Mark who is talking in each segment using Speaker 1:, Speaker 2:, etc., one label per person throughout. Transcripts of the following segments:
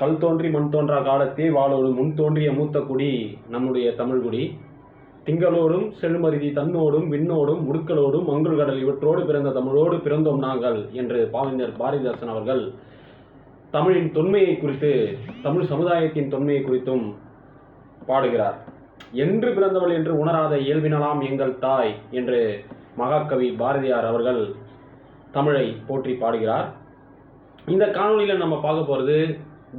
Speaker 1: கல் தோன்றி மண் தோன்றா காலத்தே வாழோடு முன் தோன்றிய மூத்த குடி நம்முடைய தமிழ்குடி திங்களோடும் செழுமருதி தன்னோடும் விண்ணோடும் முடுக்களோடும் மங்குள் கடல் இவற்றோடு பிறந்த தமிழோடு பிறந்தோம் நாங்கள் என்று பாவிஞர் பாரதிதாசன் அவர்கள் தமிழின் தொன்மையை குறித்து தமிழ் சமுதாயத்தின் தொன்மையை குறித்தும் பாடுகிறார். என்று பிறந்தவள் என்று உணராத இயல்பினலாம் எங்கள் தாய் என்று மகாகவி பாரதியார் அவர்கள் தமிழை போற்றி பாடுகிறார். இந்த காணொலியில் நம்ம பார்க்க போகிறது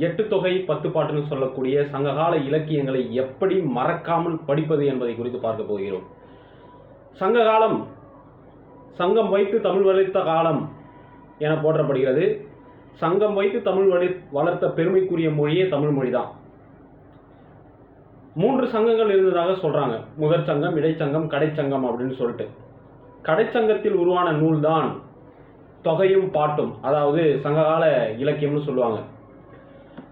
Speaker 1: எட்டு தொகை பத்து பாட்டுன்னு சொல்லக்கூடிய சங்ககால இலக்கியங்களை எப்படி மறக்காமல் படிப்பது என்பதை குறித்து பார்க்க போகிறோம். சங்ககாலம் சங்கம் வைத்து தமிழ் வளர்த்த காலம் என போற்றப்படுகிறது. சங்கம் வைத்து தமிழ் வளி வளர்த்த பெருமைக்குரிய மொழியே தமிழ் மொழி தான் மூன்று சங்கங்கள் இருந்ததாக சொல்கிறாங்க முதற் சங்கம் இடைச்சங்கம் கடைச்சங்கம் அப்படின்னு சொல்லிட்டு. கடைச்சங்கத்தில் உருவான நூல்தான் தொகையும் பாட்டும் அதாவது சங்ககால இலக்கியம்னு சொல்லுவாங்க.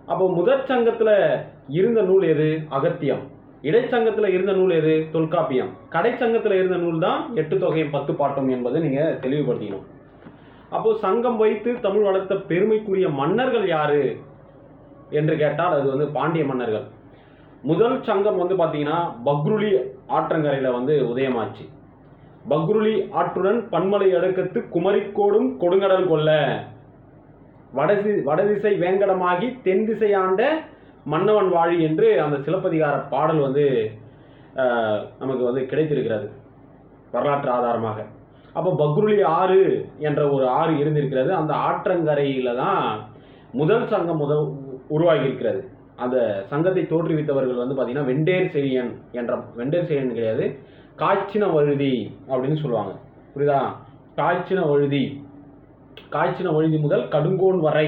Speaker 1: அப்போ முதற் சங்கத்தில் இருந்த நூல் எது? அகத்தியம். இடைச்சங்கத்தில் இருந்த நூல் எது? தொல்காப்பியம். கடைச்சங்கத்தில் இருந்த நூல் தான் எட்டு தொகையும் பத்து பாட்டும் என்பதை நீங்கள் தெளிவுபடுத்திக்கணும். அப்போது சங்கம் வைத்து தமிழ் வளர்த்த பெருமைக்குரிய மன்னர்கள் யாரு? என்று கேட்டால் அது வந்து பாண்டிய மன்னர்கள். முதல் சங்கம் வந்து பார்த்தீங்கன்னா பக்ருலி ஆற்றங்கரையில் வந்து உதயமாச்சு. பக்ருலி ஆற்றுடன் பன்மலை அடுக்கத்து குமரிக்கோடும் கொடுங்கடல் கொள்ள. வடதி வடதிசை வேங்கடமாகி தென் திசை ஆண்ட மன்னவன் வாழி என்று அந்த சிலப்பதிகார பாடல் வந்து நமக்கு வந்து கிடைத்திருக்கிறது. வரலாற்று ஆதாரமாக. அப்போ பக்ருலி ஆறு என்ற ஒரு ஆறு இருந்திருக்கிறது. அந்த ஆற்றங்கரையில் தான் முதல் சங்கம் முதல் உருவாகி இருக்கிறது அந்த சங்கத்தை தோற்றுவித்தவர்கள் வந்து பார்த்திங்கன்னா வெண்டேர் செழியன் என்ற வெண்டேர் செழியன் கிடையாது காய்ச்சின வழுதி அப்படின்னு சொல்லுவாங்க. புரியுதா? காய்ச்சின வழுதி காய்ச்சின ஒழுதி முதல் கடுங்கோன் வரை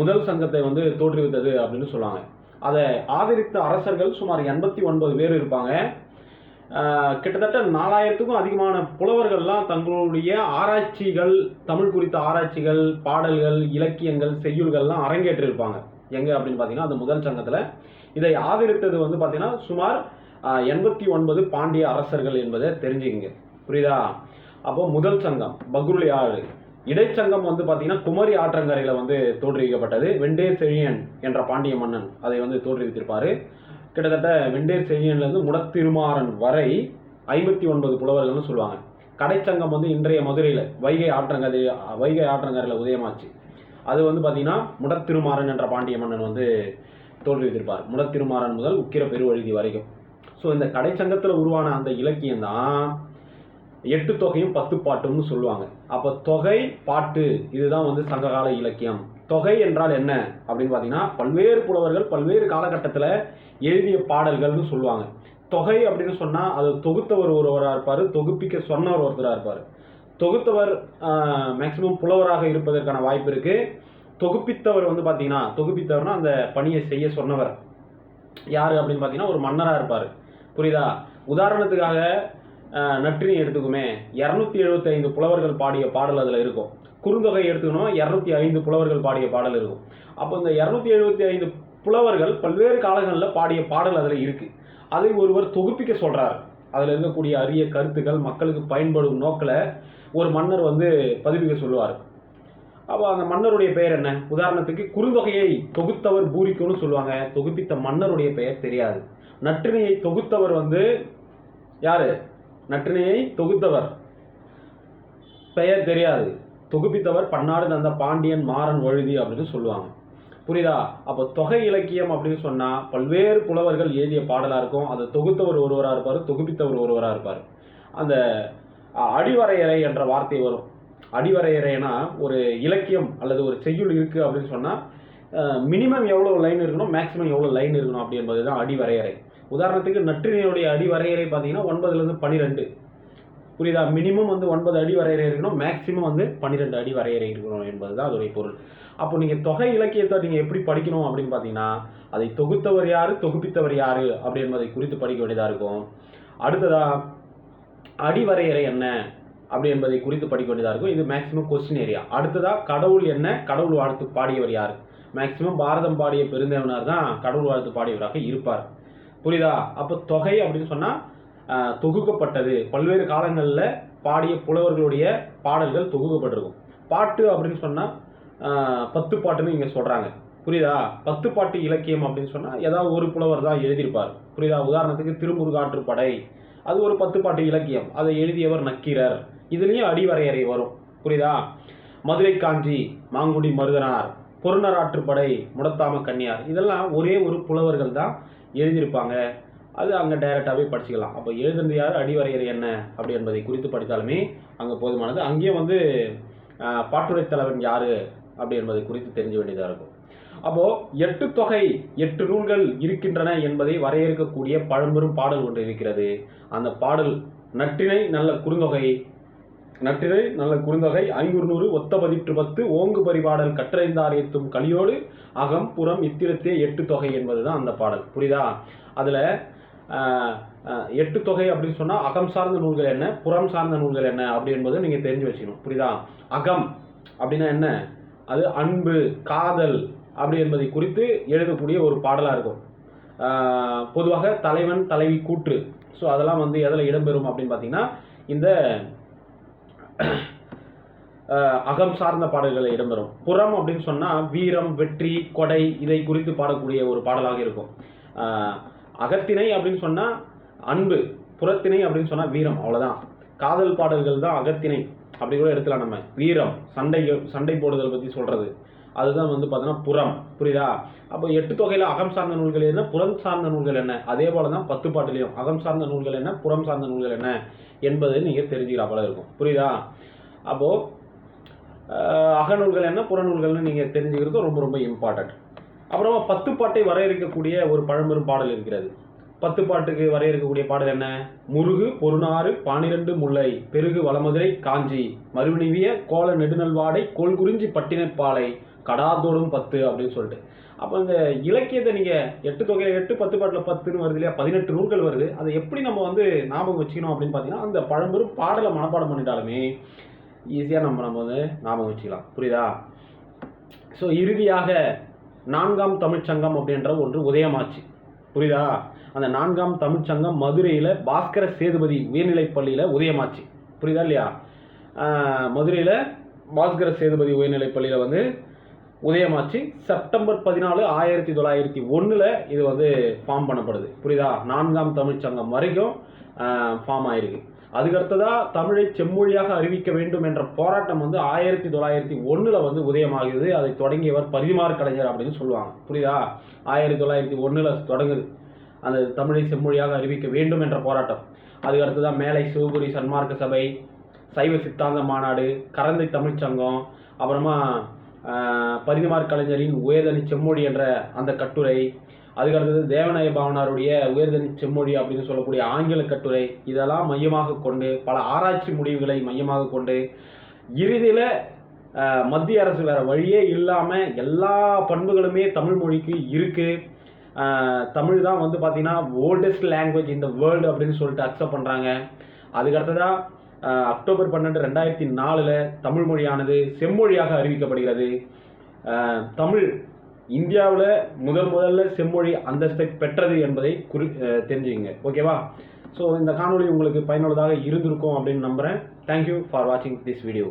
Speaker 1: முதல் சங்கத்தை வந்து தோற்றுவித்தது அப்படின்னு சொல்லுவாங்க. அதை ஆதரித்த அரசர்கள் சுமார் எண்பத்தி ஒன்பது பேர் இருப்பாங்க. கிட்டத்தட்ட நாலாயிரத்துக்கும் அதிகமான புலவர்கள்லாம் தங்களுடைய ஆராய்ச்சிகள் தமிழ் குறித்த ஆராய்ச்சிகள் பாடல்கள் இலக்கியங்கள் செய்யுள்கள்லாம் அரங்கேற்றிருப்பாங்க. எங்கே அப்படின்னு பார்த்தீங்கன்னா அந்த முதல் சங்கத்தில். இதை ஆதரித்தது வந்து பார்த்தீங்கன்னா சுமார் எண்பத்தி ஒன்பது பாண்டிய அரசர்கள் என்பதை தெரிஞ்சுக்கங்க. புரியுதா? அப்போ முதல் சங்கம் பக்ருலி ஆறு இடைச்சங்கம் வந்து பார்த்தீங்கன்னா குமரி ஆற்றங்கரையில் வந்து தோற்றுவிக்கப்பட்டது. வெண்டேர் செழியன் என்ற பாண்டிய மன்னன் அதை வந்து தோற்றுவித்திருப்பாரு. கிட்டத்தட்ட வெண்டேர் செழியன்லேருந்து முடத்திருமாறன் வரை ஐம்பத்தி ஒன்பது புலவர்கள்னு சொல்லுவாங்க. கடைச்சங்கம் வந்து இன்றைய மதுரையில் வைகை ஆற்றங்கரை வைகை ஆற்றங்கரையில் உதயமாச்சு. அது வந்து பார்த்தீங்கன்னா முடத்திருமாறன் என்ற பாண்டிய மன்னன் வந்து தோற்றுவித்திருப்பார். முடத்திருமாறன் முதல் உக்கிர பெருவழுதி வரைக்கும். ஸோ இந்த கடைச்சங்கத்தில் உருவான அந்த இலக்கியம் தான் எட்டு தொகையும் பத்து பாட்டும்னு சொல்லுவாங்க. அப்போ தொகை பாட்டு இதுதான் வந்து சங்ககால இலக்கியம். தொகை என்றால் என்ன? அப்படின்னு பார்த்தீங்கன்னா பல்வேறு புலவர்கள் பல்வேறு காலகட்டத்தில் எழுதிய பாடல்கள்னு சொல்லுவாங்க. தொகை அப்படின்னு சொன்னால் அது தொகுத்தவர் ஒருவராக இருப்பார் தொகுப்பிக்க சொன்னவர் ஒருத்தராக இருப்பார். தொகுத்தவர் மேக்சிமம் புலவராக இருப்பதற்கான வாய்ப்பு இருக்குது தொகுப்பித்தவர் வந்து பார்த்தீங்கன்னா தொகுப்பித்தவர்னா அந்த பணியை செய்ய சொன்னவர். யார் அப்படின்னு பார்த்தீங்கன்னா ஒரு மன்னராக இருப்பார். புரியுதா? உதாரணத்துக்காக நற்றினை எடுத்துக்குமே. இரநூத்தி எழுபத்தி ஐந்து புலவர்கள் பாடிய பாடல் அதில் இருக்கும். குறுந்தொகை எடுத்துக்கணும் இரநூத்தி ஐந்து புலவர்கள் பாடிய பாடல் இருக்கும். அப்போ இந்த இரநூத்தி எழுபத்தி ஐந்து புலவர்கள் பல்வேறு காலங்களில் பாடிய பாடல் அதில் இருக்குது அதை ஒருவர் தொகுப்பிக்க சொல்கிறார் அதில் இருக்கக்கூடிய அரிய கருத்துக்கள் மக்களுக்கு பயன்படும் நோக்கில் ஒரு மன்னர் வந்து பதிப்பிக்க சொல்லுவார். அப்போ அந்த மன்னருடைய பெயர் என்ன? உதாரணத்துக்கு குறுந்தொகையை தொகுத்தவர் பூரிக்குன்னு சொல்லுவாங்க. தொகுப்பித்த மன்னருடைய பெயர் தெரியாது. நற்றினையை தொகுத்தவர் வந்து யார்? நற்றினையை தொகுத்தவர். பெயர் தெரியாது. தொகுப்பித்தவர் பன்னாடு தந்த பாண்டியன் மாறன் வழுதி அப்படின்னு சொல்லுவாங்க. புரியுதா? அப்போ தொகை இலக்கியம் அப்படின்னு சொன்னால் பல்வேறு புலவர்கள் எழுதிய பாடலாக இருக்கும். அதை தொகுத்தவர் ஒருவராக இருப்பார் தொகுப்பித்தவர் ஒருவராக இருப்பார். அந்த அடிவரையறை என்ற வார்த்தை வரும். அடிவரையறைனா ஒரு இலக்கியம் அல்லது ஒரு செய்யுள் இருக்குது அப்படின்னு சொன்னால் மினிமம் எவ்வளோ லைன் இருக்கணும் மேக்ஸிமம் எவ்வளோ லைன் இருக்கணும் அப்படி என்பது தான் அடிவரையறை. உதாரணத்துக்கு நற்றினையுடைய அடிவரையறை பார்த்தீங்கன்னா ஒன்பதுலேருந்து பன்னிரெண்டு புரியுதா? மினிமம் வந்து ஒன்பது அடி வரையறை இருக்கணும் மேக்ஸிமம் வந்து பன்னிரெண்டு அடி வரையறை இருக்கணும் என்பது தான் அதோடைய பொருள். அப்போ நீங்கள் தொகை இலக்கியத்தை நீங்கள் எப்படி படிக்கணும் அப்படின்னு பார்த்தீங்கன்னா அதை தொகுத்தவர் யார் தொகுப்பித்தவர் யார் அப்படி என்பதை குறித்து படிக்க வேண்டியதாக இருக்கும். அடுத்ததா அடி வரையறை என்ன அப்படி என்பதை குறித்து படிக்க வேண்டியதாக இருக்கும். இது மேக்ஸிமம் கொஸ்டின் ஏரியா அடுத்ததாக கடவுள் என்ன? கடவுள் வாழ்த்து பாடியவர் யார்? மேக்ஸிமம் பாரதம் பாடிய பெருந்தேவனார் தான் கடவுள் வாழ்த்து பாடியவராக இருப்பார். புரியுதா? அப்போ தொகை அப்படின்னு சொன்னால் தொகுக்கப்பட்டது. பல்வேறு காலங்களில் பாடிய புலவர்களுடைய பாடல்கள் தொகுக்கப்பட்டிருக்கும். பாட்டு அப்படின்னு சொன்னால் பத்து பாட்டுன்னு இங்கே சொல்கிறாங்க புரியுதா? பத்து பாட்டு இலக்கியம் அப்படின்னு சொன்னால் ஏதாவது ஒரு புலவர் தான் எழுதியிருப்பார். புரியுதா? உதாரணத்துக்கு திருமுருகாற்றுப்படை அது ஒரு பத்து பாட்டு இலக்கியம். அதை எழுதியவர் நக்கீரர். இதுலேயும் அடிவரையறை வரும். புரியுதா? மதுரை காஞ்சி மாங்குடி மருதனார் பொருணராற்றுப்படை முடத்தாம கன்னியார். இதெல்லாம் ஒரே ஒரு புலவர்கள் தான் எழுதியிருப்பாங்க. அது அங்கே டைரெக்டாகவே படிச்சுக்கலாம். அப்போ எழுதுனது யார்? அடிவரையறை என்ன? அப்படி என்பதை குறித்து படித்தாலுமே அங்கே போதுமானது. அங்கேயும் வந்து பாட்டுரை தலைவன் யார்? அப்படி என்பதை குறித்து தெரிஞ்ச வேண்டியதாக இருக்கும். அப்போது எட்டு தொகை எட்டு நூல்கள் இருக்கின்றன என்பதை வரையறுக்கக்கூடிய பழம்பெரும் பாடல் ஒன்று இருக்கிறது. அந்த பாடல் நற்றினை நல்ல குறுந்தொகை நற்றிரை நல்ல குறுந்தொகை ஐங்குறுநூறு ஒத்த பதிற்று பத்து ஓங்கு பரிபாடல் கற்றறிந்தார் ஏத்தும் கலியோடு அகம் புறம் இத்திரத்தே எட்டு தொகை என்பது தான் அந்த பாடல். புரியுதா? அதில் எட்டு தொகை அப்படின்னு சொன்னால் அகம் சார்ந்த நூல்கள் என்ன புறம் சார்ந்த நூல்கள் என்ன அப்படி என்பது நீங்கள் தெரிஞ்சு வச்சுக்கணும். புரியுதா? அகம் அப்படின்னா என்ன? அது அன்பு காதல் அப்படி என்பதை குறித்து எழுதக்கூடிய ஒரு பாடலாக இருக்கும். பொதுவாக தலைவன் தலைவி கூற்று. ஸோ அதெல்லாம் வந்து எதில் இடம்பெறும் அப்படின்னு பார்த்தீங்கன்னா இந்த அகம் சார்ந்த பாடல்கள் இடம்பெறும். புறம் அப்படின்னு சொன்னால் வீரம் வெற்றி கொடை இதை குறித்து பாடக்கூடிய ஒரு பாடலாக இருக்கும். அகத்திணை அப்படின்னு சொன்னால் அன்பு புறத்திணை அப்படின்னு சொன்னால் வீரம் அவ்வளோதான் காதல் பாடல்கள் தான் அகத்திணை. அப்படி கூட எடுத்துலாம் நம்ம. வீரம் சண்டை சண்டை போடுதல் பற்றி சொல்கிறது அதுதான் வந்து பார்த்தோன்னா புறம். புரியுதா? அப்போ எட்டு தொகையில் அகம் சார்ந்த நூல்கள் என்ன? புறம் சார்ந்த நூல்கள் என்ன? அதே போல தான் பத்து பாட்டுலையும். அகம் சார்ந்த நூல்கள் என்ன? புறம் சார்ந்த நூல்கள் என்ன? என்பது நீங்கள் தெரிஞ்சுக்கிற போல இருக்கும். புரியுதா? அப்போது அகநூல்கள் என்ன? புறநூல்கள்னு நீங்கள் தெரிஞ்சுக்கிறது ரொம்ப ரொம்ப இம்பார்ட்டன்ட் அப்புறமா பத்து பாட்டை வரையறுக்கக்கூடிய ஒரு பழம்பெரும் பாடல் இருக்கிறது. பத்து பாட்டுக்கு வரையறுக்கக்கூடிய பாடல் என்ன? முருகு பொருணாறு பனிரெண்டு முல்லை பெருகு வளமதுரை காஞ்சி மறுநிவிய கோல நெடுநல்வாடை கோல்குறிஞ்சி பட்டினப்பாலை கடாதோடும் பத்து அப்படின்னு சொல்லிட்டு. அப்போ இந்த இலக்கியத்தை நீங்கள் எட்டு தொகையில் எட்டு பத்து பாட்டில் பத்துன்னு வருது இல்லையா? பதினெட்டு நூல்கள் வருது. அதை எப்படி நம்ம வந்து ஞாபகம் வச்சுக்கணும் அப்படின்னு பார்த்தீங்கன்னா அந்த பழம்பெரும் பாடலை மனப்பாடம் பண்ணிட்டாலுமே ஈஸியாக நம்ம நம்ம வந்து ஞாபகம் வச்சுக்கலாம். புரியுதா? ஸோ இறுதியாக நான்காம் தமிழ்ச்சங்கம் அப்படின்ற ஒன்று உதயமாச்சு. புரியுதா? அந்த நான்காம் தமிழ்ச்சங்கம் மதுரையில் பாஸ்கர சேதுபதி உயர்நிலைப் பள்ளியில் உதயமாச்சு. புரியுதா இல்லையா? மதுரையில் பாஸ்கர சேதுபதி உயர்நிலைப் பள்ளியில் வந்து உதயமாச்சு. செப்டம்பர் பதினாலு ஆயிரத்தி தொள்ளாயிரத்தி ஒன்றில் இது வந்து ஃபார்ம் பண்ணப்படுது. புரியுதா? நான்காம் தமிழ்ச்சங்கம் வரைக்கும் ஃபார்ம் ஆயிருக்கு. அதுக்கடுத்ததாக தமிழை செம்மொழியாக அறிவிக்க வேண்டும் என்ற போராட்டம் வந்து ஆயிரத்தி தொள்ளாயிரத்தி ஒன்றில் வந்து உதயமாகுது. அதை தொடங்கியவர் பரிதிமார் கலைஞர் அப்படின்னு சொல்லுவாங்க. புரியுதா? ஆயிரத்தி தொள்ளாயிரத்தி ஒன்றில் தொடங்குது. அந்த தமிழை செம்மொழியாக அறிவிக்க வேண்டும் என்ற போராட்டம். அதுக்கு அடுத்ததாக மேலை சிவபுரி சன்மார்க்க சபை சைவ சித்தாந்த மாநாடு கரந்தை தமிழ்ச்சங்கம் அப்புறமா பரிதிமார் கலைஞரின் உயர்தனி செம்மொழி என்ற அந்த கட்டுரை அதுக்கு அடுத்தது தேவநாய பாவனாருடைய உயர்தனி செம்மொழி அப்படின்னு சொல்லக்கூடிய ஆங்கில கட்டுரை இதெல்லாம் மையமாக கொண்டு பல ஆராய்ச்சி முடிவுகளை மையமாக கொண்டு இறுதியில் மத்திய அரசு வேற வழியே இல்லாமல் எல்லா பண்புகளுமே தமிழ் மொழிக்கு இருக்குது தமிழ் தான் வந்து பார்த்திங்கன்னா ஓல்டஸ்ட் லாங்குவேஜ் இந்த வேர்ல்டு அப்படின்னு சொல்லிட்டு அக்செப்ட் பண்ணுறாங்க அதுக்கடுத்ததாக அக்டோபர் பன்னெண்டு ரெண்டாயிரத்தி நாலில் தமிழ் மொழியானது செம்மொழியாக அறிவிக்கப்படுகிறது. தமிழ் இந்தியாவில் முதல் முதல்ல செம்மொழி அந்தஸ்தை பெற்றது என்பதை குறி ஆஹ், ஓகேவா? ஸோ இந்த காணொளி உங்களுக்கு பயனுள்ளதாக இருந்திருக்கும் அப்படின்னு நம்புகிறேன் தேங்க்யூ ஃபார் வாட்சிங் திஸ் வீடியோ